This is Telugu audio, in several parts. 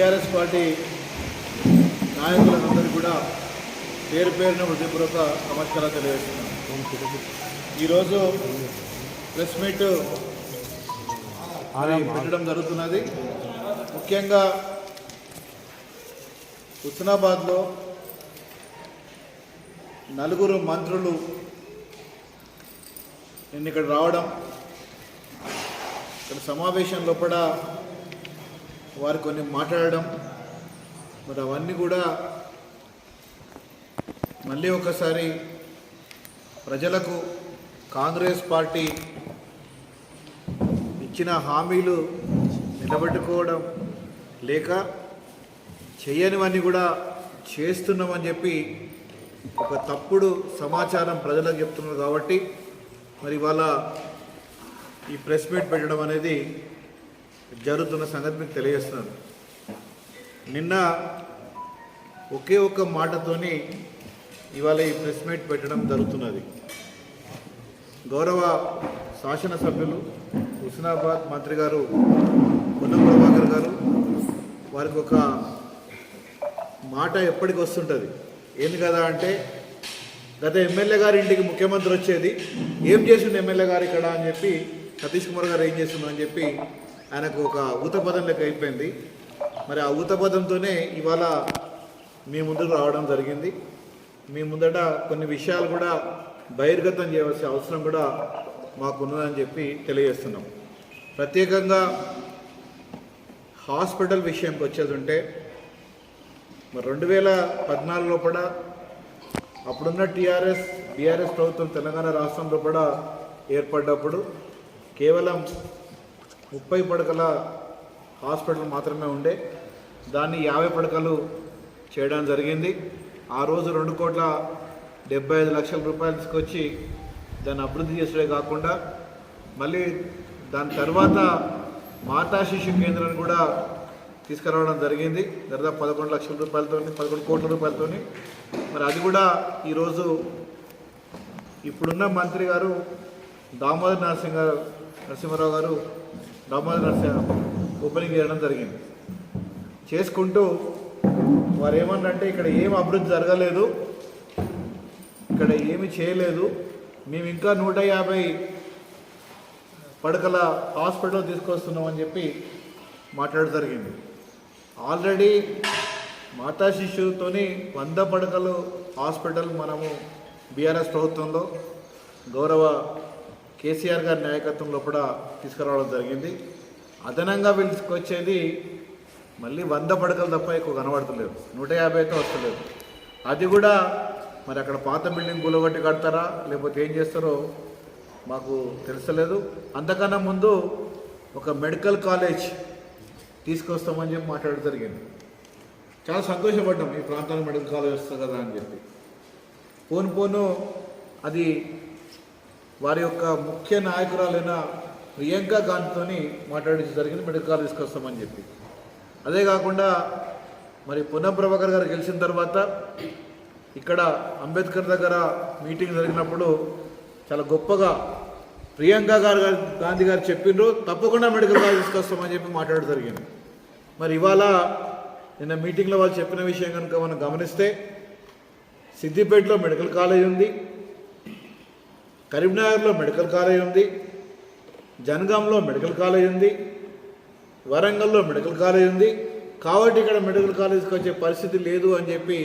టీఆర్ఎస్ పార్టీ నాయకులందరూ కూడా పేరు పేరున హృదయపూర్వక నమస్కారాలు తెలియజేస్తున్నాను. ఈరోజు ప్రెస్ మీట్ పెట్టడం జరుగుతున్నది. ముఖ్యంగా హుస్నాబాద్లో నలుగురు మంత్రులు నిన్న ఇక్కడ రావడం ఇక్కడ సమావేశం లోపల వారు కొన్ని మాట్లాడడం మరి అవన్నీ కూడా మళ్ళీ ఒకసారి ప్రజలకు కాంగ్రెస్ పార్టీ ఇచ్చిన హామీలు నిలబెట్టుకోవడం లేక చేయనివన్నీ కూడా చేస్తున్నామని చెప్పి ఒక తప్పుడు సమాచారం ప్రజలకు చెప్తున్నారు కాబట్టి మరి ఇవాళ ఈ ప్రెస్ మీట్ పెట్టడం అనేది జరుగుతున్న సంగతి మీకు తెలియజేస్తున్నాను. నిన్న ఒకే ఒక్క మాటతోని ఇవాళ ఈ ప్రెస్ మీట్ పెట్టడం జరుగుతున్నది. గౌరవ శాసనసభ్యులు హుస్నాబాద్ మంత్రి గారు పొన్నం ప్రభాకర్ గారు వారికి ఒక మాట ఎప్పటికి వస్తుంటుంది. ఏంది కదా అంటే గత ఎమ్మెల్యే గారి ఇంటికి ముఖ్యమంత్రి వచ్చేది ఏం చేసిండు ఎమ్మెల్యే గారు ఇక్కడ అని చెప్పి సతీష్ కుమార్ గారు ఏం చేస్తుండ్రు అని చెప్పి ఆయనకు ఒక ఊతపదం లెక్క అయిపోయింది. మరి ఆ ఊతపదంతోనే ఇవాళ మీ ముందుకు రావడం జరిగింది. మీ ముందట కొన్ని విషయాలు కూడా బహిర్గతం చేయవలసిన అవసరం కూడా మాకున్నదని చెప్పి తెలియజేస్తున్నాం. ప్రత్యేకంగా హాస్పిటల్ విషయంకి వచ్చేది ఉంటే మరి రెండు వేల పద్నాలుగులో కూడా అప్పుడున్న టీఆర్ఎస్ బీఆర్ఎస్ ప్రభుత్వం తెలంగాణ రాష్ట్రంలో కూడా ఏర్పడ్డప్పుడు కేవలం ముప్పై పడకల హాస్పిటల్ మాత్రమే ఉండే. దాన్ని యాభై పడకలు చేయడం జరిగింది. ఆ రోజు రెండు కోట్ల డెబ్బై ఐదు లక్షల రూపాయలు తీసుకొచ్చి దాన్ని అభివృద్ధి చేసే కాకుండా మళ్ళీ దాని తర్వాత మాతా శిశు కేంద్రాన్ని కూడా తీసుకురావడం జరిగింది. దాదాపు పదకొండు లక్షల రూపాయలతో పదకొండు కోట్ల రూపాయలతో మరి అది కూడా ఈరోజు ఇప్పుడున్న మంత్రి గారు దామోదర్ నరసింహ నరసింహారావు గారు దామోదర్ నరసింహ ఓపెనింగ్ చేయడం జరిగింది. చేసుకుంటూ వారు ఏమన్నంటే ఇక్కడ ఏం అభివృద్ధి జరగలేదు ఇక్కడ ఏమి చేయలేదు. మేము ఇంకా నూట యాభై పడకల హాస్పిటల్ తీసుకొస్తున్నామని చెప్పి మాట్లాడడం జరిగింది. ఆల్రెడీ మాతా శిశువుతోని వంద పడకలు హాస్పిటల్ మనము బీఆర్ఎస్ ప్రభుత్వంలో గౌరవ కేసీఆర్ గారి నాయకత్వంలో కూడా తీసుకురావడం జరిగింది. అదనంగా వీళ్ళు తీసుకొచ్చేది మళ్ళీ వంద పడకలు తప్ప ఎక్కువ కనబడతలేదు. నూట యాభై అయితే వస్తలేదు. అది కూడా మరి అక్కడ పాత బిల్డింగ్ గులగొట్టి కడతారా? లేకపోతే ఏం చేస్తారో మాకు తెలుసలేదు అంతకన్నా ముందు ఒక మెడికల్ కాలేజ్ తీసుకొస్తామని చెప్పి మాట్లాడడం జరిగింది. చాలా సంతోషపడ్డాం. ఈ ప్రాంతానికి మెడికల్ కాలేజ్ వస్తుంది కదా అని చెప్పి. పోను పోను అది వారి యొక్క ముఖ్య నాయకురాలైన ప్రియాంక గాంధీతో మాట్లాడించడం జరిగింది మెడికల్ కాలేజ్ తీసుకొస్తామని చెప్పి. అదే కాకుండా మరి పున ప్రభాకర్ గారు గెలిచిన తర్వాత ఇక్కడ అంబేద్కర్ దగ్గర మీటింగ్ జరిగినప్పుడు చాలా గొప్పగా ప్రియాంక గారు గాంధీ గారు చెప్పిండ్రు తప్పకుండా మెడికల్ కాలేజ్ తీసుకొస్తామని చెప్పి మాట్లాడడం జరిగింది. మరి ఇవాళ నిన్న మీటింగ్లో వాళ్ళు చెప్పిన విషయం కనుక మనం గమనిస్తే సిద్దిపేటలో మెడికల్ కాలేజ్ ఉంది. కరీంనగర్లో మెడికల్ కాలేజ్ ఉంది జనగాంలో మెడికల్ కాలేజ్ ఉంది వరంగల్లో మెడికల్ కాలేజ్ ఉంది. కాబట్టి ఇక్కడ మెడికల్ కాలేజ్కి వచ్చే పరిస్థితి లేదు అని చెప్పి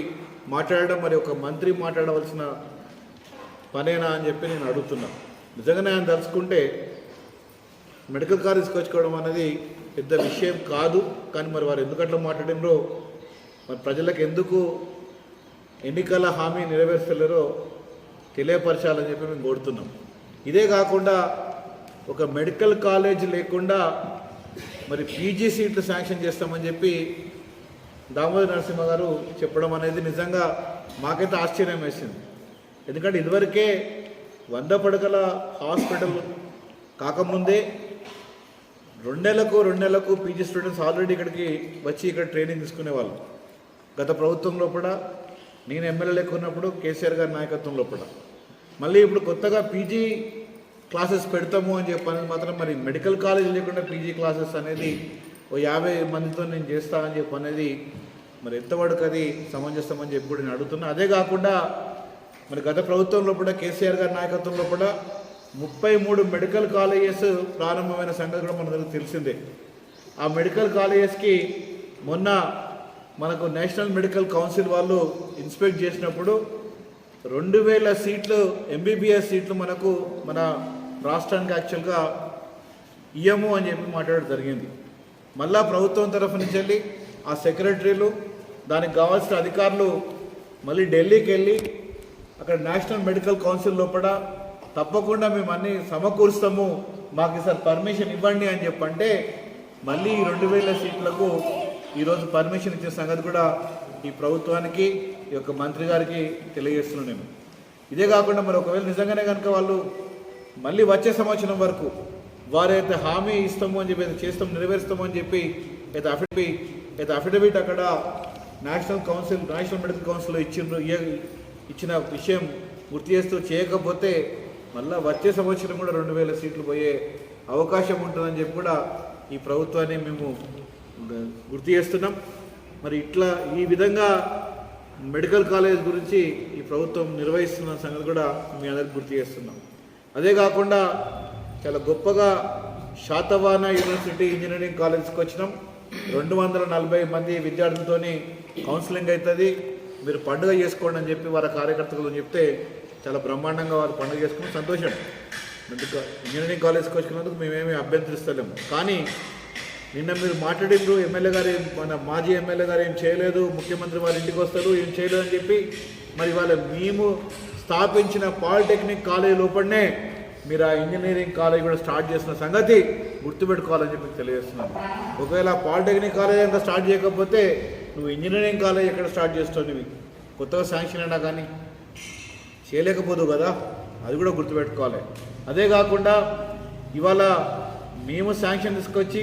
మాట్లాడడం మరి ఒక మంత్రి మాట్లాడవలసిన పనేనా అని చెప్పి నేను అడుగుతున్నా. నిజంగానే ఆయన తలుచుకుంటే మెడికల్ కాలేజ్కి వచ్చుకోవడం అనేది పెద్ద విషయం కాదు. కానీ మరి వారు ఎందుకు అట్లా మాట్లాడినరో మరి ప్రజలకు ఎందుకు ఎన్నికల హామీ నెరవేర్చలేరో తెలియపరచాలని చెప్పి మేము కోరుతున్నాం. ఇదే కాకుండా ఒక మెడికల్ కాలేజ్ లేకుండా మరి పీజీ సీట్లు శాంక్షన్ చేస్తామని చెప్పి దామోదర్ నరసింహ గారు చెప్పడం అనేది నిజంగా మాకైతే ఆశ్చర్యం వేసింది. ఎందుకంటే ఇదివరకే వంద పడకల హాస్పిటల్ కాకముందే రెండు నెలలకు రెండు నెలలకు పీజీ స్టూడెంట్స్ ఆల్రెడీ ఇక్కడికి వచ్చి ఇక్కడ ట్రైనింగ్ తీసుకునేవాళ్ళు గత ప్రభుత్వంలో కూడా నేను ఎమ్మెల్యే ఉన్నప్పుడు కేసీఆర్ గారి నాయకత్వంలో కూడా. మళ్ళీ ఇప్పుడు కొత్తగా పీజీ క్లాసెస్ పెడతాము అని చెప్పనేది మాత్రం మరి మెడికల్ కాలేజ్ లేకుండా పీజీ క్లాసెస్ అనేది ఓ యాభై మందితో నేను చేస్తా అని చెప్పి అనేది మరి ఎంతవరకు అది సమంజసం అని చెప్పి కూడా నేను అడుగుతున్నా. అదే కాకుండా మరి గత ప్రభుత్వంలో కూడా కేసీఆర్ గారి నాయకత్వంలో కూడా ముప్పై మూడు మెడికల్ కాలేజెస్ ప్రారంభమైన సంగతి కూడా మనందరికీ తెలిసిందే. ఆ మెడికల్ కాలేజెస్కి మొన్న మనకు నేషనల్ మెడికల్ కౌన్సిల్ వాళ్ళు ఇన్స్పెక్ట్ చేసినప్పుడు రెండు వేల సీట్లు ఎంబీబీఎస్ సీట్లు మనకు మన రాష్ట్రానికి యాక్చువల్గా ఇయ్యము అని చెప్పి మాట్లాడడం జరిగింది. మళ్ళా ప్రభుత్వం తరఫు నుంచి వెళ్ళి ఆ సెక్రటరీలు దానికి కావాల్సిన అధికారులు మళ్ళీ ఢిల్లీకి వెళ్ళి అక్కడ నేషనల్ మెడికల్ కౌన్సిల్ లోపల తప్పకుండా మేము అన్ని సమకూరుస్తాము మాకు ఈసారి పర్మిషన్ ఇవ్వండి అని చెప్పంటే మళ్ళీ ఈ రెండు వేల సీట్లకు ఈరోజు పర్మిషన్ ఇచ్చిన సంగతి కూడా ఈ ప్రభుత్వానికి ఈ యొక్క మంత్రి గారికి తెలియజేస్తున్నాను నేను. ఇదే కాకుండా మరి ఒకవేళ నిజంగానే కనుక వాళ్ళు మళ్ళీ వచ్చే సంవత్సరం వరకు వారైతే హామీ ఇస్తాము అని చెప్పి అయితే చేస్తాం నెరవేరుస్తాము అని చెప్పి అయితే అఫిడవిట్ అయితే అఫిడవిట్ అక్కడ national council national medical council ఇచ్చిండ్రు ఇచ్చిన విషయం గుర్తు చేస్తూ చేయకపోతే మళ్ళా వచ్చే సంవత్సరం కూడా రెండు వేల సీట్లు పోయే అవకాశం ఉంటుందని చెప్పి కూడా ఈ ప్రభుత్వాన్ని మేము గుర్తు చేస్తున్నాం. మరి ఇట్లా ఈ విధంగా మెడికల్ కాలేజ్ గురించి ఈ ప్రభుత్వం నిర్వహిస్తున్న సంగతి కూడా మీ అందరికి గుర్తు చేస్తున్నాం. అదే కాకుండా చాలా గొప్పగా శాతవాన యూనివర్సిటీ ఇంజనీరింగ్ కాలేజ్కి వచ్చినాం. రెండు వందల నలభై మంది విద్యార్థులతోని కౌన్సిలింగ్ అవుతుంది. మీరు పండుగ చేసుకోండి అని చెప్పి వారి కార్యకర్తలు చెప్తే చాలా బ్రహ్మాండంగా వారు పండుగ చేసుకుని సంతోషం. ఇంజనీరింగ్ కాలేజ్కి వచ్చినందుకు మేమేమి అభ్యంతరిస్తలేము. కానీ నిన్న మీరు మాట్లాడిండ్రు ఎమ్మెల్యే గారు మన మాజీ ఎమ్మెల్యే గారు ఏం చేయలేదు ముఖ్యమంత్రి వారి ఇంటికి వస్తారు ఏం చేయలేదు అని చెప్పి మరి వాళ్ళ మేము స్థాపించిన పాలిటెక్నిక్ కాలేజ్ లోపలనే మీరు ఆ ఇంజనీరింగ్ కాలేజ్ కూడా స్టార్ట్ చేసిన సంగతి గుర్తుపెట్టుకోవాలని చెప్పి తెలియజేస్తున్నాను. ఒకవేళ పాలిటెక్నిక్ కాలేజ్ అంతా స్టార్ట్ చేయకపోతే నువ్వు ఇంజనీరింగ్ కాలేజ్ ఎక్కడ స్టార్ట్ చేస్తుంది కొత్తగా శాంక్షన్ అయినా కానీ చేయలేకపోదు కదా? అది కూడా గుర్తుపెట్టుకోవాలి. అదే కాకుండా ఇవాళ మేము శాంక్షన్ తీసుకొచ్చి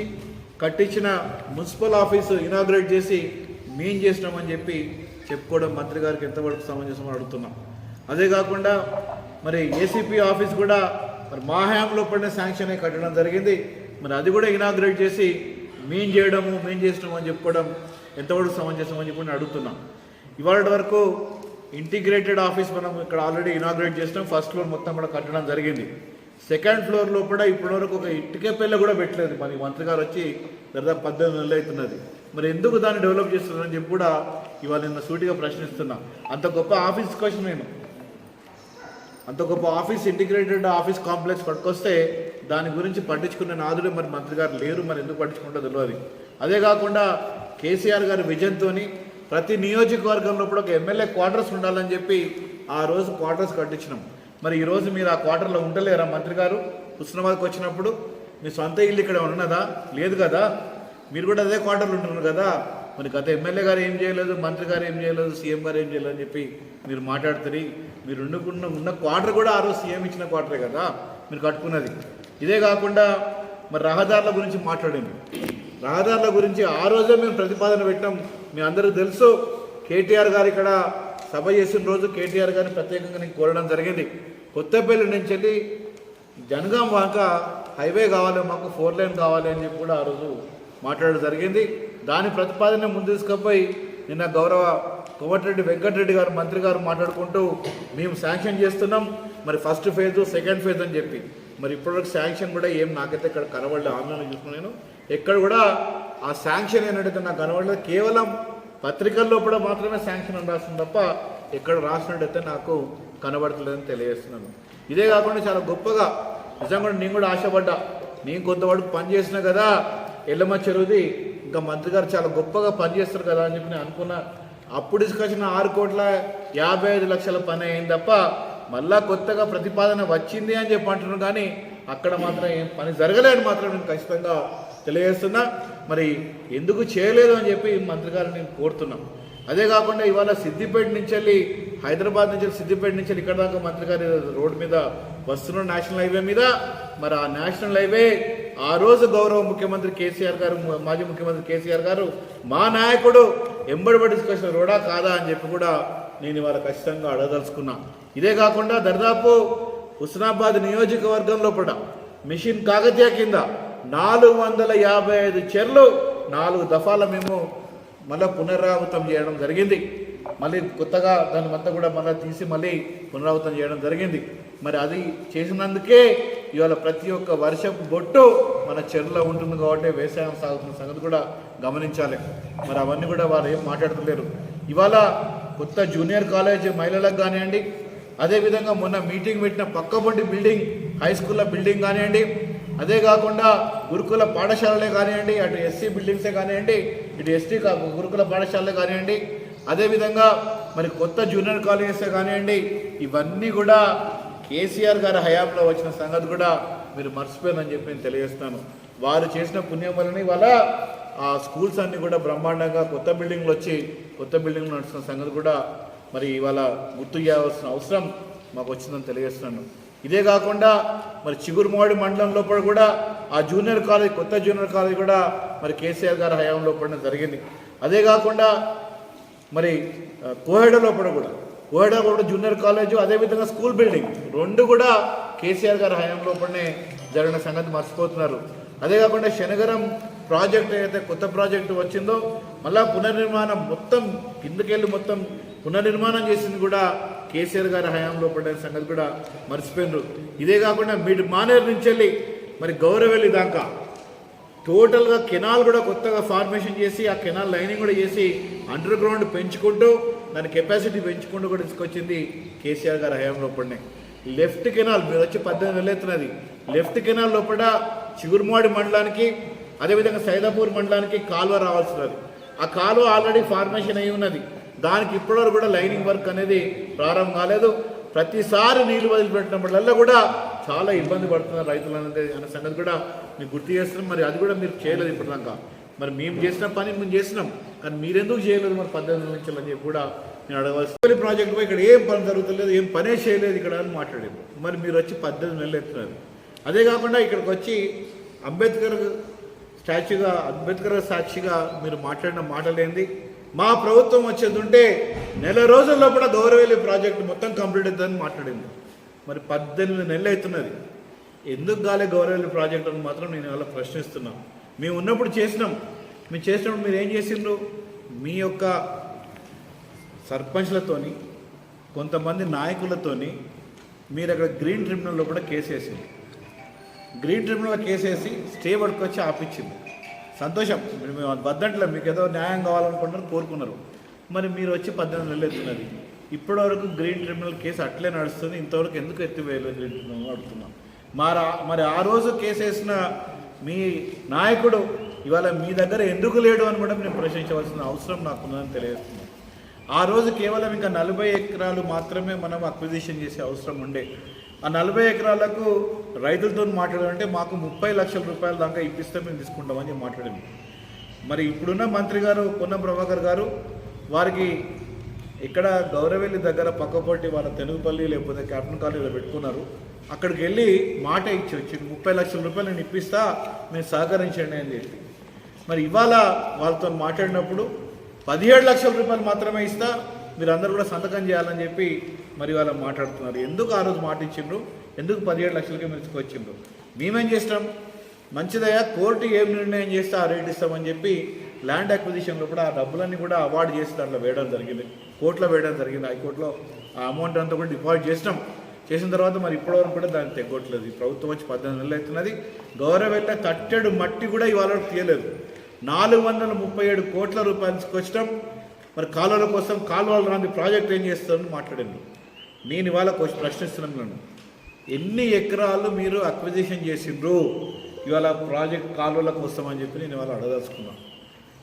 కట్టించిన మున్సిపల్ ఆఫీసు ఇనాగ్రేట్ చేసి మేం చేసినామని చెప్పి చెప్పుకోవడం మంత్రి గారికి ఎంతవరకు సమంజసం అడుగుతున్నాం. అదే కాకుండా మరి ఏసీపీ ఆఫీస్ కూడా మరి మా హయాంలో పడిన శాంక్షన్ అయి కట్టడం జరిగింది. మరి అది కూడా ఇనాగ్రేట్ చేసి మేం చేయడము మేం చేసినాము అని చెప్పుకోవడం ఎంతవరకు సమంజసం అని చెప్పి అడుగుతున్నాం. ఇవాళ వరకు ఇంటిగ్రేటెడ్ ఆఫీస్ మనం ఇక్కడ ఆల్రెడీ ఇనాగ్రేట్ చేసినాం. ఫస్ట్ ఫ్లోర్ మొత్తం కూడా కట్టడం జరిగింది. సెకండ్ ఫ్లోర్లో కూడా ఇప్పటివరకు ఒక ఇటుకే పిల్ల కూడా పెట్టలేదు. మరి మంత్రి గారు వచ్చి దాదాపు పద్దెనిమిది నెలలు అవుతున్నది. మరి ఎందుకు దాన్ని డెవలప్ చేస్తున్నారని చెప్పి కూడా ఇవాళ నిన్న సూటిగా ప్రశ్నిస్తున్నా. అంత గొప్ప ఆఫీస్ కోసం నేను. అంత గొప్ప ఆఫీస్ ఇంటిగ్రేటెడ్ ఆఫీస్ కాంప్లెక్స్ పట్టుకొస్తే దాని గురించి పట్టించుకునే నాదుడే మరి మంత్రి గారు లేరు. మరి ఎందుకు పట్టించుకుంటో తెలియదు. అదే కాకుండా కేసీఆర్ గారి విజన్తో ప్రతి నియోజకవర్గంలో కూడా ఒక ఎమ్మెల్యే క్వార్టర్స్ ఉండాలని చెప్పి ఆ రోజు క్వార్టర్స్ కట్టించినాం. మరి ఈరోజు మీరు ఆ క్వార్టర్లో ఉండలేరా మంత్రి గారు? హుస్నాబాద్కి వచ్చినప్పుడు మీ సొంత ఇల్లు ఇక్కడ ఉన్నదా? లేదు కదా. మీరు కూడా అదే క్వార్టర్లు ఉంటున్నారు కదా. మరి గత ఎమ్మెల్యే గారు ఏం చేయలేదు మంత్రి గారు ఏం చేయలేదు సీఎం గారు ఏం చేయలేదు అని చెప్పి మీరు మాట్లాడుతుంది మీరు ఉండుకున్న ఉన్న క్వార్టర్ కూడా ఆ రోజు సీఎం ఇచ్చిన క్వార్టరే కదా. మీరు కట్టుకున్నది. ఇదే కాకుండా మరి రహదారుల గురించి మాట్లాడింది రహదారుల గురించి ఆ రోజే మేము ప్రతిపాదన పెట్టాం. మీ అందరూ తెలుసు. కేటీఆర్ గారు ఇక్కడ సభ చేసిన రోజు కేటీఆర్ గారిని ప్రత్యేకంగా నేను కోరడం జరిగింది. కొత్తపల్లి నుంచి వెళ్ళి జనగాం వాక హైవే కావాలి మాకు ఫోర్ లైన్ కావాలి అని చెప్పి కూడా ఆ రోజు మాట్లాడడం జరిగింది. దాని ప్రతిపాదన ముందు తీసుకుపోయి నిన్న గౌరవ కోమటిరెడ్డి వెంకటరెడ్డి గారు మంత్రి గారు మాట్లాడుకుంటూ మేము శాంక్షన్ చేస్తున్నాం. మరి ఫస్ట్ ఫేజ్ సెకండ్ ఫేజ్ అని చెప్పి. మరి ఇప్పటివరకు శాంక్షన్ కూడా ఏం నాకైతే ఇక్కడ కనబడలేదు ఆన్లైన్లో చూసుకున్నాను ఎక్కడ కూడా ఆ శాంక్షన్ ఏంటంటే నాకు కనబడలేదు కేవలం పత్రికల్లో కూడా మాత్రమే శాంక్షన్ అని రాస్తుంది తప్ప ఎక్కడ రాసినట్టయితే నాకు కనబడతలేదని తెలియజేస్తున్నాను. ఇదే కాకుండా చాలా గొప్పగా నిజంగా నేను కూడా ఆశపడ్డా. నేను కొంతవరకు పనిచేసిన కదా ఎల్లమ్మ చెరువుది ఇంకా మంత్రి గారు చాలా గొప్పగా పనిచేస్తారు కదా అని చెప్పి నేను అనుకున్నా. అప్పుడు డిస్కషన్ ఆరు కోట్ల యాభై ఐదు లక్షల పని అయింది తప్ప మళ్ళా కొత్తగా ప్రతిపాదన వచ్చింది అని చెప్పి అంటున్నాను కానీ అక్కడ మాత్రం ఏం పని జరగలేదు మాత్రం నేను ఖచ్చితంగా తెలియజేస్తున్నా. మరి ఎందుకు చేయలేదు అని చెప్పి మంత్రి గారిని నేను కోరుతున్నాం. అదే కాకుండా ఇవాళ సిద్దిపేట నుంచి వెళ్ళి హైదరాబాద్ నుంచి వెళ్ళి సిద్దిపేట నుంచి వెళ్ళి ఇక్కడ దాకా మంత్రి గారి రోడ్డు మీద వస్తున్న నేషనల్ హైవే మీద మరి ఆ నేషనల్ హైవే ఆ రోజు గౌరవ ముఖ్యమంత్రి కేసీఆర్ గారు మాజీ ముఖ్యమంత్రి కేసీఆర్ గారు మా నాయకుడు ఎంబడిబడి డిస్కషన్ రోడా కాదా అని చెప్పి కూడా నేను ఇవాళ ఖచ్చితంగా అడగదలుచుకున్నా. ఇదే కాకుండా దర్దాపు హుస్నాబాద్ నియోజకవర్గంలో కూడా మిషన్ కాకతీయ కింద నాలుగు వందల యాభై ఐదు చెర్లు నాలుగు దఫాల మేము మళ్ళీ పునరావృతం చేయడం జరిగింది. మళ్ళీ కొత్తగా దాని మొత్తం కూడా మళ్ళీ తీసి మళ్ళీ పునరావృతం చేయడం జరిగింది. మరి అది చేసినందుకే ఇవాళ ప్రతి ఒక్క వర్షపు బొట్టు మన చెరువులో ఉంటుంది కాబట్టి వ్యవసాయం సాగుతున్న సంగతి కూడా గమనించాలి. మరి అవన్నీ కూడా వారు ఏం మాట్లాడుతలేరు. ఇవాళ కొత్త జూనియర్ కాలేజ్ మహిళలకు కానివ్వండి అదేవిధంగా మొన్న మీటింగ్ పెట్టిన పక్కపొంటి బిల్డింగ్ హై స్కూల్లో బిల్డింగ్ కానివ్వండి అదే కాకుండా గురుకుల పాఠశాలలే కానివ్వండి అటు ఎస్సీ బిల్డింగ్సే కానివ్వండి ఇటు ఎస్టీ గురుకుల పాఠశాలలే కానివ్వండి అదేవిధంగా మరి కొత్త జూనియర్ కాలేజెసే కానివ్వండి ఇవన్నీ కూడా కేసీఆర్ గారి హయాంలో వచ్చిన సంగతి కూడా మీరు మర్చిపోయిందని చెప్పి నేను తెలియజేస్తాను వారు చేసిన పుణ్యం వలన ఇవాళ ఆ స్కూల్స్ అన్ని కూడా బ్రహ్మాండంగా కొత్త బిల్డింగ్లు వచ్చి కొత్త బిల్డింగ్లు నడుస్తున్న సంగతి కూడా మరి ఇవాళ గుర్తు చేయాల్సిన అవసరం మాకు వచ్చిందని తెలియజేస్తున్నాను. ఇదే కాకుండా మరి చిగురుమాడి మండలం లోపల కూడా ఆ జూనియర్ కాలేజ్ కొత్త జూనియర్ కాలేజ్ కూడా మరి కేసీఆర్ గారి హయాంలో పడడం జరిగింది. అదే కాకుండా మరి కోహెడ లోపల కూడా కోహెడ కూడా జూనియర్ కాలేజ్ అదేవిధంగా స్కూల్ బిల్డింగ్ రెండు కూడా కేసీఆర్ గారి హయాం లోపలనే జరిగిన సంగతి మర్చిపోతున్నారు. అదే కాకుండా శనగరం ప్రాజెక్ట్ ఏదైతే కొత్త ప్రాజెక్టు వచ్చిందో మళ్ళా పునర్నిర్మాణం మొత్తం కిందకెళ్ళి మొత్తం పునర్నిర్మాణం చేసింది కూడా కేసీఆర్ గారి హయాంలో పడిన సంగతి కూడా మర్చిపోయినారు. ఇదే కాకుండా మిడ్ మానేరు నుంచి వెళ్ళి మరి గౌరవెల్లి దాకా టోటల్గా కెనాల్ కూడా కొత్తగా ఫార్మేషన్ చేసి ఆ కెనాల్ లైనింగ్ కూడా చేసి అండర్ గ్రౌండ్ పెంచుకుంటూ దాని కెపాసిటీ పెంచుకుంటూ కూడా తీసుకొచ్చింది కేసీఆర్ గారి హయాంలో పడినాయి లెఫ్ట్ కెనాల్ మీరు వచ్చి పద్దెనిమిది వేలు ఎత్తున్నది. లెఫ్ట్ కెనాల్ లోపల చిగురుమాడి మండలానికి అదేవిధంగా సైదాపూర్ మండలానికి కాలువ రావాల్సినది. ఆ కాలువ ఆల్రెడీ ఫార్మేషన్ అయి ఉన్నది. దానికి ఇప్పటివరకు కూడా లైనింగ్ వర్క్ అనేది ప్రారంభం కాలేదు. ప్రతిసారి నీళ్ళు వదిలిపెట్టినప్పుడల్లా కూడా చాలా ఇబ్బంది పడుతున్నారు రైతులు అనేది అనే సంగతి కూడా మీకు గుర్తు చేస్తున్నాం మరి అది కూడా మీరు చేయలేదు ఇప్పటిదాకా. మరి మేము చేసిన పని మేము చేసినాం. కానీ మీరెందుకు చేయలేదు మరి పద్దెనిమిది నుంచి అని చెప్పి కూడా నేను అడగవలసి ప్రాజెక్ట్ ఇక్కడ ఏం పని జరుగుతలేదు ఏం పనే చేయలేదు ఇక్కడ అని మాట్లాడారు. మరి మీరు వచ్చి పద్దెనిమిది నెలలు ఎత్తున్నారు. అదే కాకుండా ఇక్కడికి వచ్చి అంబేద్కర్ స్టాచ్యూగా అంబేద్కర్ సాక్షిగా మీరు మాట్లాడిన మాటలేంది? మా ప్రభుత్వం వచ్చేది ఉంటే నెల రోజుల్లో కూడా గౌరవేలి ప్రాజెక్టు మొత్తం కంప్లీట్ అవుతుందని మాట్లాడింది. మరి పద్దెనిమిది నెలలు అవుతున్నది. ఎందుకు గాలే గౌరవేలి ప్రాజెక్ట్ అని మాత్రం నేను ఇవాళ ప్రశ్నిస్తున్నాం. మేము ఉన్నప్పుడు చేసినాం. మేము చేసినప్పుడు మీరు ఏం చేసిండ్రు? మీ యొక్క సర్పంచ్లతోని కొంతమంది నాయకులతోని మీరు అక్కడ గ్రీన్ ట్రిబ్యునల్లో కూడా కేసు వేసింది గ్రీన్ ట్రిబ్యునల్ కేసేసి స్టే పట్టుకొచ్చి ఆపించింది. సంతోషం. మేము వద్దంటలే మీకు ఏదో న్యాయం కావాలనుకుంటారు కోరుకున్నారు. మరి మీరు వచ్చి పద్దెనిమిది నెలలు ఎత్తున్నది. ఇప్పటివరకు గ్రీన్ ట్రిబ్యునల్ కేసు అట్లే నడుస్తుంది. ఇంతవరకు ఎందుకు ఎత్తివేయలేదు గ్రీన్ ట్రిబ్యునల్ అడుగుతున్నాం మరి ఆ- మరి ఆ రోజు కేసు వేసిన మీ నాయకుడు ఇవాళ మీ దగ్గర ఎందుకు లేడు అని కూడా నేను ప్రశ్నించవలసిన అవసరం నాకుందని తెలియజేస్తున్నాను. ఆ రోజు కేవలం ఇంకా నలభై ఎకరాలు మాత్రమే మనం అక్విజిషన్ చేసే అవసరం ఉండే. ఆ నలభై ఎకరాలకు రైతులతో మాట్లాడాలంటే మాకు ముప్పై లక్షల రూపాయల దాకా ఇప్పిస్తే మేము తీసుకుంటామని మాట్లాడింది. మరి ఇప్పుడున్న మంత్రి గారు పొన్నం ప్రభాకర్ గారు వారికి ఇక్కడ గౌరవెల్లి దగ్గర పక్కపొట్టి వాళ్ళ తెనుగుపల్లి లేకపోతే క్యాప్టెన్ కాలేజీలో పెట్టుకున్నారు. అక్కడికి వెళ్ళి మాట ఇచ్చి వచ్చి ముప్పై లక్షల రూపాయలు నేను ఇప్పిస్తా మీరు సహకరించండి అని చెప్పి. మరి ఇవాళ వాళ్ళతో మాట్లాడినప్పుడు పదిహేడు లక్షల రూపాయలు మాత్రమే ఇస్తా మీరు అందరూ కూడా సంతకం చేయాలని చెప్పి మరి వాళ్ళు మాట్లాడుతున్నారు. ఎందుకు ఆ రోజు మాట ఇచ్చిండ్రు? ఎందుకు పదిహేడు లక్షలకే మెచ్చుకొచ్చిండ్రు మేమేం చేస్తాం? మంచిదయ్యా కోర్టు ఏం నిర్ణయం చేస్తే ఆ రేట్ ఇస్తామని చెప్పి ల్యాండ్ అక్విజిషన్లో కూడా ఆ డబ్బులన్నీ కూడా అవార్డు చేసి దాంట్లో వేయడం జరిగింది. కోర్టులో వేయడం జరిగింది. హైకోర్టులో ఆ అమౌంట్ అంతా కూడా డిపాజిట్ చేసినాం. చేసిన తర్వాత మరి ఇప్పటివరకు కూడా దాన్ని తెగొట్టలేదు ప్రభుత్వం వచ్చి పద్దెనిమిది నెలలు అవుతున్నది. గౌరవెల్ల తట్టెడు మట్టి కూడా ఇవాళ తీయలేదు. నాలుగు వందల ముప్పై ఏడు కోట్ల రూపాయలు తీసుకొచ్చడం మరి కాలువల కోసం కాలువలు రాని ప్రాజెక్ట్ ఏం చేస్తారని మాట్లాడింది. నేను ఇవాళ కొంచెం ప్రశ్నిస్తున్నాను ఎన్ని ఎకరాలు మీరు అక్విజిషన్ చేసిండ్రు ఇవాళ ప్రాజెక్ట్ కాలువల కోసం అని చెప్పి నేను ఇవాళ అడగదలుచుకున్నాను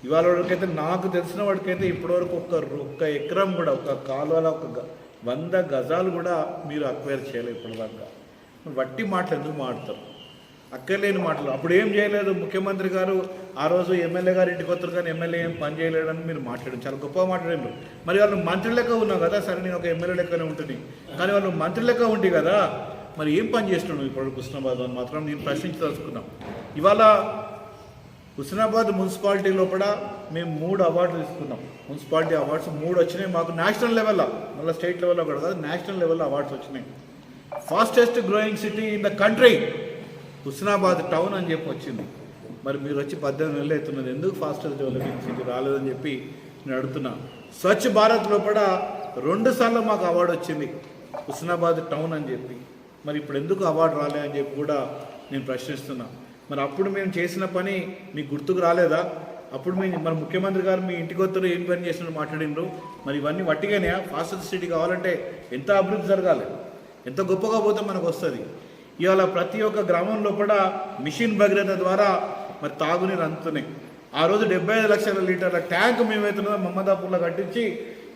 ఇవాళ వరకైతే నాకు తెలిసిన వాడికైతే ఇప్పటివరకు ఒక్క ఒక్క ఎకరం కూడా ఒక కాలువల ఒక వంద గజాలు కూడా మీరు అక్వైర్ చేయలేదు ఇప్పటిదాకా. వట్టి మాటలు ఎందుకు మాడతారు అక్కర్లేని మాటలు. అప్పుడు ఏం చేయలేదు? ముఖ్యమంత్రి గారు ఆ రోజు ఎమ్మెల్యే గారు ఇంటికి వస్తారు కానీ ఎమ్మెల్యే ఏం పని చేయలేడని మీరు మాట్లాడారు. చాలా గొప్ప మాట్లాడారు మరి వాళ్ళు మంత్రి లెక్క ఉన్నావు కదా? సరే నేను ఒక ఎమ్మెల్యే లెక్కనే ఉంటుంది. కానీ వాళ్ళు మంత్రి లెక్క ఉంటే కదా? మరి ఏం పని చేస్తున్నావు ఇప్పుడు హుస్నాబాద్ అని మాత్రం నేను ప్రశ్నించదలుచుకున్నాం. ఇవాళ హుస్నాబాద్ మున్సిపాలిటీ లోపల మేము మూడు అవార్డులు తీసుకున్నాం. మున్సిపాలిటీ అవార్డ్స్ మూడు వచ్చినాయి. మాకు నేషనల్ లెవెల్లో మళ్ళీ స్టేట్ లెవెల్లో కూడా కాదు నేషనల్ లెవెల్లో అవార్డ్స్ వచ్చినాయి. Fastest growing city in the country. Husnabad town అని చెప్పి వచ్చింది. మరి మీరు వచ్చి పద్దెనిమిది నెలలు అవుతున్నది. ఎందుకు ఫాస్టర్ డెవలపింగ్ సిటీ రాలేదని చెప్పి నేను అడుగుతున్నా. స్వచ్ఛ భారత్ లోపల రెండుసార్లు మాకు అవార్డు వచ్చింది. హుస్నాబాద్ టౌన్ అని చెప్పి. మరి ఇప్పుడు ఎందుకు అవార్డు రాలే అని చెప్పి కూడా నేను ప్రశ్నిస్తున్నా. మరి అప్పుడు మేము చేసిన పని మీకు గుర్తుకు రాలేదా? అప్పుడు మీ మరి ముఖ్యమంత్రి గారు మీ ఇంటికి వస్తారు ఏం పని చేసినట్టు మాట్లాడినరు మరి ఇవన్నీ వట్టిగానే ఫాస్ట్ సిటీ కావాలంటే ఎంత అభివృద్ధి జరగాలి? ఎంత గొప్పగా పోతే మనకు వస్తుంది? ఇవాళ ప్రతి ఒక్క గ్రామంలో కూడా మిషన్ భగీరథ ద్వారా మరి తాగునీరు అందుతున్నాయి. ఆ రోజు డెబ్బై ఐదు లక్షల లీటర్ల ట్యాంక్ మేమైతున్నదో మమ్మదాపూర్లో కట్టించి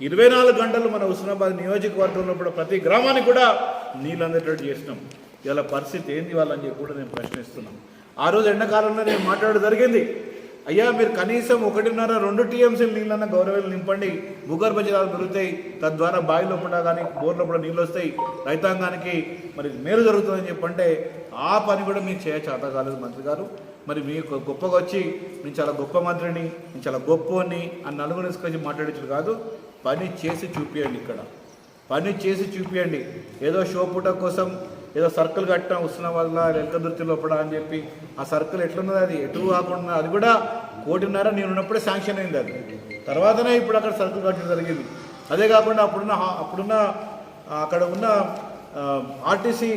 ఇరవై నాలుగు గంటలు మన హుస్నాబాద్ నియోజకవర్గంలో కూడా ప్రతి గ్రామానికి కూడా నీళ్ళు అందేటట్టు చేసినాం. ఇవాళ పరిస్థితి ఏంది వాళ్ళని చెప్పి కూడా నేను ప్రశ్నిస్తున్నాను. ఆ రోజు ఎండాకాలంలో నేను మాట్లాడడం జరిగింది. అయ్యా మీరు కనీసం ఒకటిన్నర రెండు టీఎంసీ నీళ్ళన్న గౌరవాలు నింపండి. భూగర్భ జలాలు పెరుగుతాయి. తద్వారా బావి లోపల కానీ బోర్ లోపల నీళ్ళు వస్తాయి. రైతాంగానికి మరి మేలు జరుగుతుందని చెప్పంటే ఆ పని కూడా మీకు చేయ చేత కాలేదు మంత్రి గారు. మరి మీకు గొప్పగా వచ్చి నేను చాలా గొప్ప మంత్రిని నేను చాలా గొప్పని అని నలుగురు తీసుకొచ్చి మాట్లాడించడు కాదు. పని చేసి చూపియండి ఇక్కడ. పని చేసి చూపియండి. ఏదో షో పుట కోసం ఏదో సర్కిల్ కట్టడం వస్తున్న వల్ల ఎలకదుర్తి లోపల అని చెప్పి ఆ సర్కిల్ ఎట్లున్నది అది? ఎటు కాకుండా అది కూడా కోటిన్నర నేను ఉన్నప్పుడే శాంక్షన్ అయింది అది. తర్వాతనే ఇప్పుడు అక్కడ సర్కిల్ కట్టడం జరిగింది. అదే కాకుండా అప్పుడున్న అప్పుడున్న అక్కడ ఉన్న ఆర్టీసీ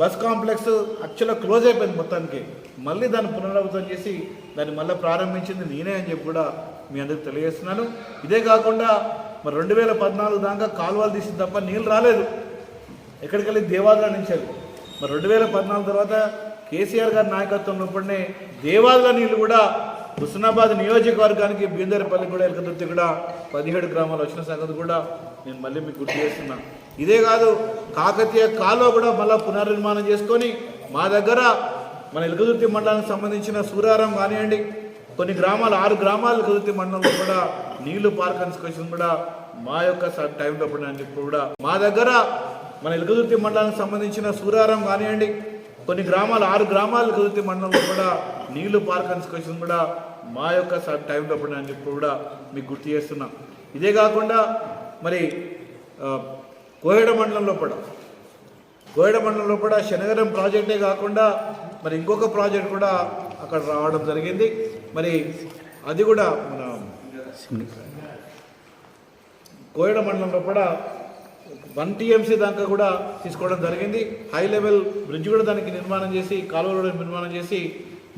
బస్ కాంప్లెక్స్ యాక్చువల్గా క్లోజ్ అయిపోయింది మొత్తానికి. మళ్ళీ దాన్ని పునరావృతం చేసి దాన్ని మళ్ళీ ప్రారంభించింది నేనే అని చెప్పి కూడా మీ అందరికి తెలియజేస్తున్నాను. ఇదే కాకుండా మరి రెండు వేల పద్నాలుగు దాకా కాలువలు తీసి తప్ప నీళ్ళు రాలేదు. ఎక్కడికి వెళ్ళి దేవాదుల నుంచి మరి రెండు వేల పద్నాలుగు తర్వాత కేసీఆర్ గారి నాయకత్వం ఉన్నప్పుడే దేవాదుల నీళ్ళు కూడా హుస్నాబాద్ నియోజకవర్గానికి బీందర్పల్లి కూడా ఎలకదుర్తి కూడా పదిహేడు గ్రామాలు వచ్చిన సంగతి కూడా నేను మళ్ళీ మీకు గుర్తు చేస్తున్నా. ఇదే కాదు కాకతీయ కాలువ కూడా మళ్ళీ పునర్నిర్మాణం చేసుకొని మా దగ్గర మన ఎలకదుర్తి మండలానికి సంబంధించిన సూరారం కానివ్వండి కొన్ని గ్రామాలు ఆరు గ్రామాలు ఎలకదుర్తి మండలంలో కూడా నీళ్ళు పార్క్ తీసుకొచ్చింది కూడా మా యొక్క స- టైంలో కూడా కూడా మా దగ్గర మన ఎలకదుర్తి మండలానికి సంబంధించిన సూరారం కానివ్వండి కొన్ని గ్రామాలు ఆరు గ్రామాలు ఎలకదుర్తి మండలంలో కూడా నీళ్ళు పార్క్ తీసుకొచ్చింది కూడా మా యొక్క స- టైంలో కూడా అని చెప్పి కూడా మీకు గుర్తు చేస్తున్నాం. ఇదే కాకుండా మరి కోహెడ మండలంలో కూడా కోయడ మండలంలో కూడా శనగరం ప్రాజెక్టే కాకుండా మరి ఇంకొక ప్రాజెక్ట్ కూడా అక్కడ రావడం జరిగింది. మరి అది కూడా మన కోయడ మండలంలో కూడా వన్ టీఎంసీ దాకా కూడా తీసుకోవడం జరిగింది. హై లెవెల్ బ్రిడ్జ్ కూడా దానికి నిర్మాణం చేసి కాలువలు నిర్మాణం చేసి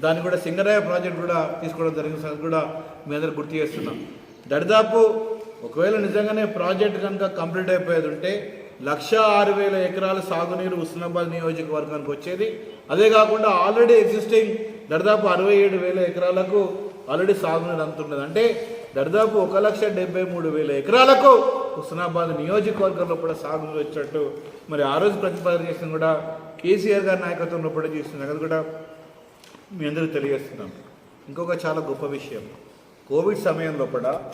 దాన్ని కూడా సింగరాయ ప్రాజెక్ట్ కూడా తీసుకోవడం జరిగిన కూడా మీ అందరూ గుర్తు చేస్తున్నాం. దరిదాపు ఒకవేళ నిజంగానే ప్రాజెక్ట్ కనుక కంప్లీట్ అయిపోయేది ఉంటే లక్ష ఆరు వేల ఎకరాల సాగునీరు హుస్నాబాద్ నియోజకవర్గానికి వచ్చేది. అదే కాకుండా ఆల్రెడీ ఎగ్జిస్టింగ్ దరిదాపు అరవై ఏడు వేల ఎకరాలకు ఆల్రెడీ సాగునీరు అందుతున్నది. అంటే దాదాపు ఒక లక్ష డెబ్బై మూడు వేల ఎకరాలకు హుస్నాబాద్ నియోజకవర్గంలో కూడా సాగు వచ్చినట్టు మరి ఆ రోజు ప్రతిపాదన చేసిన కూడా కేసీఆర్ గారి నాయకత్వంలో కూడా చేసిన అది కూడా మీ అందరూ తెలియజేస్తున్నాం. ఇంకొక చాలా గొప్ప విషయం. కోవిడ్ సమయంలో కూడా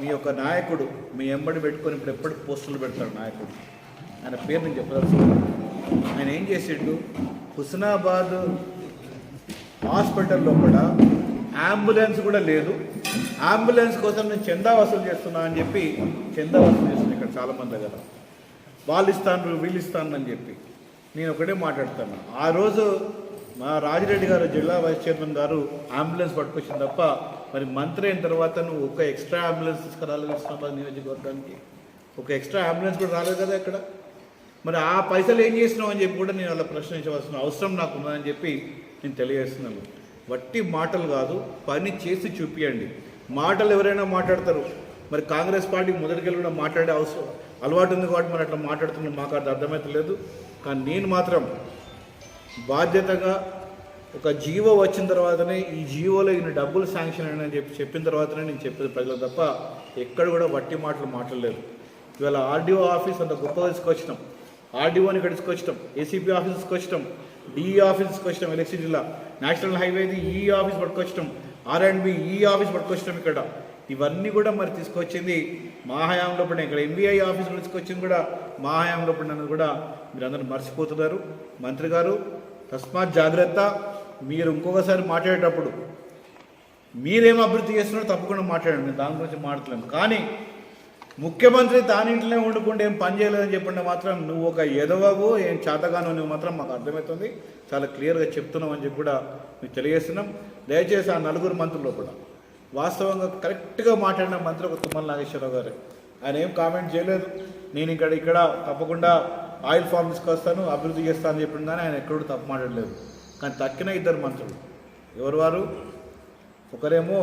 మీ యొక్క నాయకుడు మీ ఎంబడి పెట్టుకొని ఇప్పుడు ఎప్పటికి పోస్టులు పెడతాడు నాయకుడు. ఆయన పేరు నేను చెప్పదలుచుకున్నాను ఆయన ఏం చేసిండు? హుస్నాబాద్ హాస్పిటల్లో కూడా అంబులెన్స్ కూడా లేదు. అంబులెన్స్ కోసం నేను చందా వసూలు చేస్తున్నా అని చెప్పి చందా వసూలు చేస్తున్నాను ఇక్కడ చాలామంది దగ్గర. వాళ్ళు ఇస్తాను వీళ్ళు ఇస్తాను అని చెప్పి. నేను ఒకటే మాట్లాడుతాను ఆ రోజు మా రాజిరెడ్డి గారు జిల్లా వైస్ చైర్మన్ గారు అంబులెన్స్ పట్టుకొచ్చింది తప్ప మరి మంత్రి అయిన తర్వాత నువ్వు ఒక ఎక్స్ట్రా అంబులెన్స్ తీసుకురాలేదు హుస్నాబాద్ నియోజకవర్గానికి. ఒక ఎక్స్ట్రా అంబులెన్స్ కూడా రాలేదు కదా ఇక్కడ. మరి ఆ పైసలు ఏం చేసినావు అని చెప్పి కూడా నేను అలా ప్రశ్నించవలసిన అవసరం నాకు ఉన్నదని చెప్పి నేను తెలియజేస్తున్నాను. వట్టి మాటలు కాదు పని చేసి చూపియండి. మాటలు ఎవరైనా మాట్లాడతారు. మరి కాంగ్రెస్ పార్టీ మొదటికెళ్ళి కూడా మాట్లాడే అవసరం అలవాటు ఉంది కాబట్టి మరి అట్లా మాట్లాడుతున్నాం మాకు అది అర్థమైతలేదు. కానీ నేను మాత్రం బాధ్యతగా ఒక జీవో వచ్చిన తర్వాతనే ఈ జీవోలో ఈయన డబ్బులు శాంక్షన్ అని చెప్పి చెప్పిన తర్వాతనే నేను చెప్పేది ప్రజలు తప్ప ఎక్కడ కూడా వట్టి మాటలు మాట్లాడలేదు. ఇవాళ ఆర్డీఓ ఆఫీస్ అంత గొప్పగా తీసుకొచ్చినాం. ఆర్డీఓని ఇక్కడ తీసుకొచ్చినాం. ఏసీపీ ఆఫీస్ తీసుకొచ్చినాం. డిఈ ఆఫీస్ తీసుకొచ్చినాం ఎలక్ట్రిసిటీలో నేషనల్ హైవేది ఈ ఆఫీస్ పట్టుకొచ్చాం. ఆర్ అండ్ బి ఈ ఆఫీస్ పట్టుకొచ్చాం ఇక్కడ. ఇవన్నీ కూడా మరి తీసుకొచ్చింది మా హయాంలో పడిన ఇక్కడ ఎంబీఐ ఆఫీస్ తీసుకొచ్చింది కూడా మా హయాంలో పడినది కూడా మీరు అందరూ మర్చిపోతున్నారు. మంత్రి గారు తస్మాత్ జాగ్రత్త మీరు ఇంకొకసారి మాట్లాడేటప్పుడు మీరేం అభివృద్ధి చేస్తున్నారో తప్పకుండా మాట్లాడండి. దాని గురించి మాట్లాడలేము కానీ ముఖ్యమంత్రి తానింట్లోనే వండుకుంటే ఏం పని చేయలేదని చెప్పుంటే మాత్రం నువ్వు ఒక ఎదవవు ఏం చేతగాను నువ్వు మాత్రం మాకు అర్థమవుతుంది. చాలా క్లియర్గా చెప్తున్నావు అని చెప్పి కూడా మేము తెలియజేస్తున్నాం. దయచేసి ఆ నలుగురు మంత్రులు కూడా వాస్తవంగా కరెక్ట్గా మాట్లాడిన మంత్రి ఒక తుమ్మల నాగేశ్వరరావు గారు. ఆయన ఏం కామెంట్ చేయలేదు. నేను ఇక్కడ ఇక్కడ తప్పకుండా ఆయిల్ ఫామ్ తీసుకొస్తాను అభివృద్ధి చేస్తాను అని చెప్పిన కానీ ఆయన ఎక్కడ తప్పు మాట్లాడలేదు. కానీ తక్కిన ఇద్దరు మంత్రులు. ఎవరు వారు? ఒకరేమో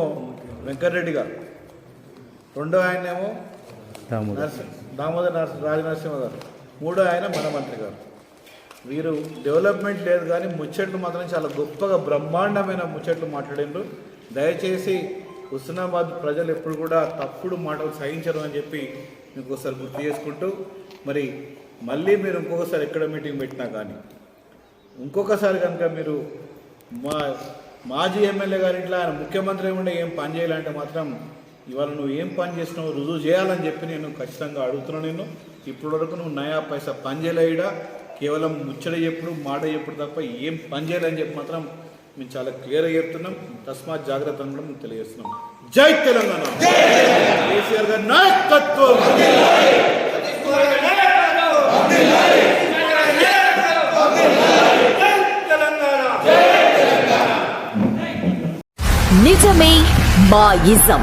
వెంకటరెడ్డి గారు. రెండో ఆయనేమో దామోదర్. దామోదర్ రాజనరసింహ గారు మూడో ఆయన మన మంత్రి గారు. వీరు డెవలప్మెంట్ లేదు కానీ ముచ్చట్లు మాత్రం చాలా గొప్పగా బ్రహ్మాండమైన ముచ్చట్లు మాట్లాడిండ్రు. దయచేసి హుస్నాబాద్ ప్రజలు ఎప్పుడు కూడా తప్పుడు మాటలు సహించరు అని చెప్పి మీకు ఒకసారి గుర్తు చేసుకుంటూ మరి మళ్ళీ మీరు ఇంకొకసారి ఎక్కడ మీటింగ్ పెట్టినా కానీ ఇంకొకసారి కనుక మీరు మా మాజీ ఎమ్మెల్యే గారి ఇంట్లో ఆయన ముఖ్యమంత్రి ఉండే ఏం పని చేయాలంటే మాత్రం ఇవాళ నువ్వు ఏం పని చేసినావు రుజువు చేయాలని చెప్పి నేను ఖచ్చితంగా అడుగుతున్నాను నేను ఇప్పటి వరకు నువ్వు నయా పైసా పని చేయలేడా కేవలం ముచ్చట చెప్పుడు మాట చెప్పుడు తప్ప ఏం పని చేయాలని చెప్పి మాత్రం మేము చాలా క్లియర్గా చెప్తున్నాం. తస్మాత్ జాగ్రత్త అని కూడా మేము తెలియజేస్తున్నాం. జై తెలంగాణ! కేసీఆర్ గారి నాయకత్వం! నిజమే మా ఇజం.